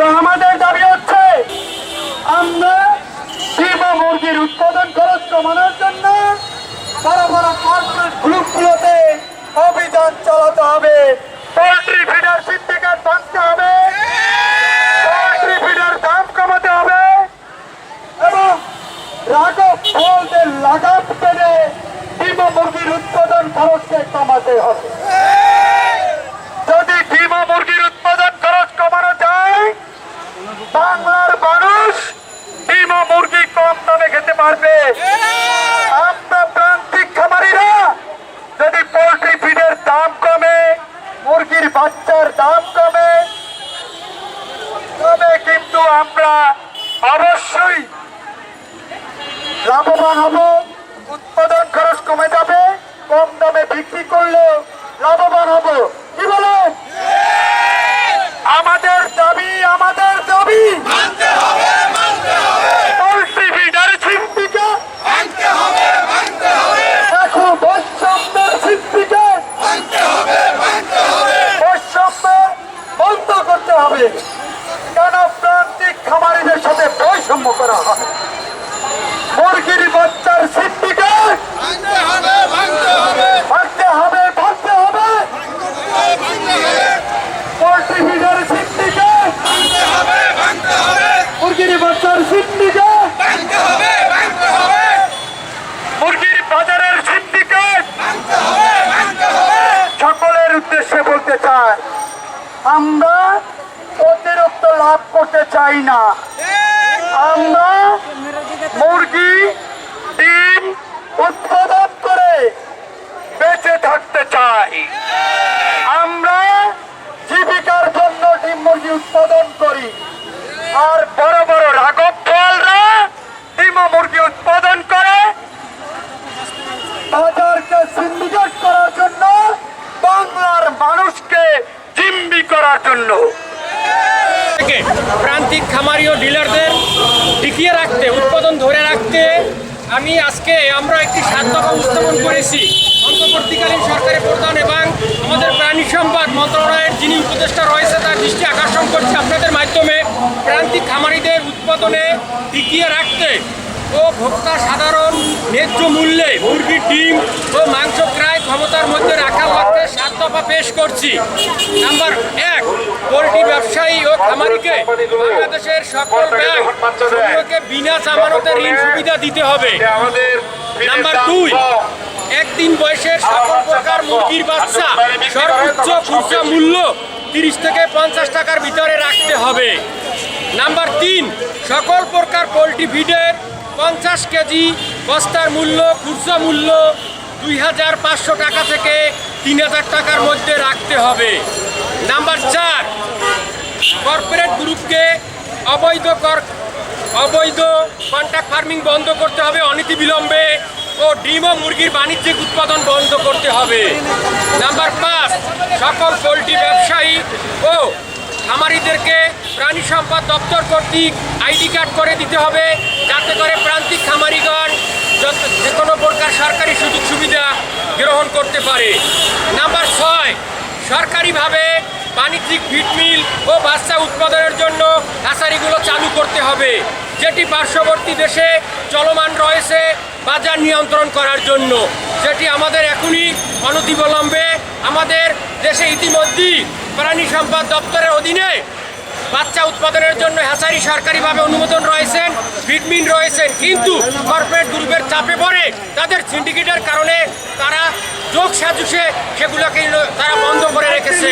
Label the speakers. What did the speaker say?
Speaker 1: তো আমাদের দাবি হচ্ছে, আমরা ডিম মুরগির উৎপাদন খরচ কমানোর জন্য বড় বড় কর্পোরেট গ্রুপগুলোতে অভিযান চালাতে হবে। পোল্ট্রি ফিডার সিন্ডিকেট ভাঙতে হবে। পোল্ট্রি ফিডার দাম কমাতে হবে। এবং রাঘব ফলদের লাগাম টেনে ডিম মুরগির উৎপাদন খরচকে কমাতে হবে যদি ডিম ও মুরগির উৎপাদন খরচ কমানো যায় বাংলার মানুষ ডিম ও মুরগি কম দামে খেতে পারবে আমরা প্রান্তিক খামারিরা যদি পোল্ট্রি ফিডের দাম কমে মুরগির বাচ্চার দাম কমে তবে কিন্তু আমরা অবশ্যই লাভবান হব। উৎপাদন খরচ কমে যাবে কম দামে বিক্রি করলে লাভবান হব। কি বলেন? আমাদের দাবি আমাদের দাবি।
Speaker 2: মানতে হবে মানতে হবে।
Speaker 1: পোল্ট্রি ফিডার সিন্ডিকেট
Speaker 2: মানতে হবে মানতে হবে।
Speaker 1: দেখো বৈষম্যের সিন্ডিকেট
Speaker 2: মানতে হবে মানতে হবে।
Speaker 1: বৈষম্য বন্ধ করতে হবে কেন প্রান্তিক খামারিদের সাথে বৈষম্য করা হয় মুরগির বাচ্চার সিন্ডিকেট ভাঙতে হবে ভাঙতে হবে। পোল্ট্রি ফিডার সিন্ডিকেট মুরগির বাচ্চার সিন্ডিকেট মুরগির বাজারের সিন্ডিকেট সকলের উদ্দেশ্যে বলতে চাই আমরা অতিরিক্ত লাভ করতে চাই না। আমরা মুরগি, ডিম উৎপাদন করে বেঁচে থাকতে চাই। আমরা জীবিকার জন্য ডিম মুরগি উৎপাদন করি। আর বড় বড় রাঘব ফলরা ডিম মুরগি উৎপাদন করে। বাজারকে সিন্ডিকেট করার জন্য, বাংলার মানুষকে জিম্বি করার জন্য।
Speaker 3: প্রান্তিক খামারি ও ডিলারদের টিকিয়ে রাখতে, উৎপাদন ধরে রাখতে আমি আজকে আমরা একটি সাধ্যকা উত্থাপন করেছি। অন্তর্বর্তীকালীন সরকারের প্রধান এবং আমাদের প্রাণী সম্পদ মন্ত্রণালয়ের যিনি উপদেষ্টা রয়েছে, তার দৃষ্টি আকর্ষণ করছে আপনাদের মাধ্যমে। প্রান্তিক খামারিদের উৎপাদনে টিকিয়ে রাখতে ও ভোক্তা সাধারণ ন্যায্য মূল্যে মুরগির ডিম ও মাংস ক্রয় ক্ষমতার মধ্যে রাখার দফা পেশ করছি। নাম্বার এক পোলট্রি ব্যবসায়ী ও খামারিকে বাংলাদেশের সকল ব্যাংক সমূহকে বিনা জামানতে ঋণ সুবিধা দিতে হবে। নাম্বার দুই একদিন বয়সের সকল প্রকার মুরগির বাচ্চা সর্বোচ্চ খুচরা মূল্য তিরিশ থেকে পঞ্চাশ টাকার ভিতরে রাখতে হবে। নাম্বার তিন সকল প্রকার পোলট্রি ফিডের পঞ্চাশ কেজি বস্তার মূল্য খুচরা মূল্য দুই হাজার পাঁচশো টাকা থেকে তিন হাজার টাকার মধ্যে রাখতে হবে। নাম্বার চার কর্পোরেট গ্রুপকে অবৈধ কর, অবৈধ কন্ট্রাক্ট ফার্মিং বন্ধ করতে হবে, অনীতি বিলম্বে ও ডিম ও মুরগির বাণিজ্যিক উৎপাদন বন্ধ করতে হবে। নাম্বার পাঁচ, সকল পোলট্রি ব্যবসায়ী ও খামারিদেরকে প্রাণী সম্পদ দপ্তর কর্তৃক আইডি কার্ড করে দিতে হবে, যাতে করে প্রান্তিক খামারিগণ যে কোনো প্রকার সরকারি সুযোগ সুবিধা গ্রহণ করতে পারে। নাম্বার ছয়, সরকারিভাবে বাণিজ্যিক ফিড মিল ও বাচ্চা উৎপাদনের জন্য হ্যাচারিগুলো চালু করতে হবে, যেটি পার্শ্ববর্তী দেশে চলমান রয়েছে বাজার নিয়ন্ত্রণ করার জন্য। যেটি আমাদের এখনই অনতিবিলম্বে আমাদের দেশে ইতিমধ্যেই প্রাণী সম্পদ দপ্তরের অধীনে বাচ্চা উৎপাদনের জন্য হ্যাচারি সরকারিভাবে অনুমোদন রয়েছেন ভিটমিন রয়েছেন, কিন্তু কর্পোরেট গ্রুপের চাপে পড়ে তাদের সিন্ডিকেটের কারণে তারা যোগ সাজুসে সেগুলোকে তারা বন্ধ করে রেখেছে।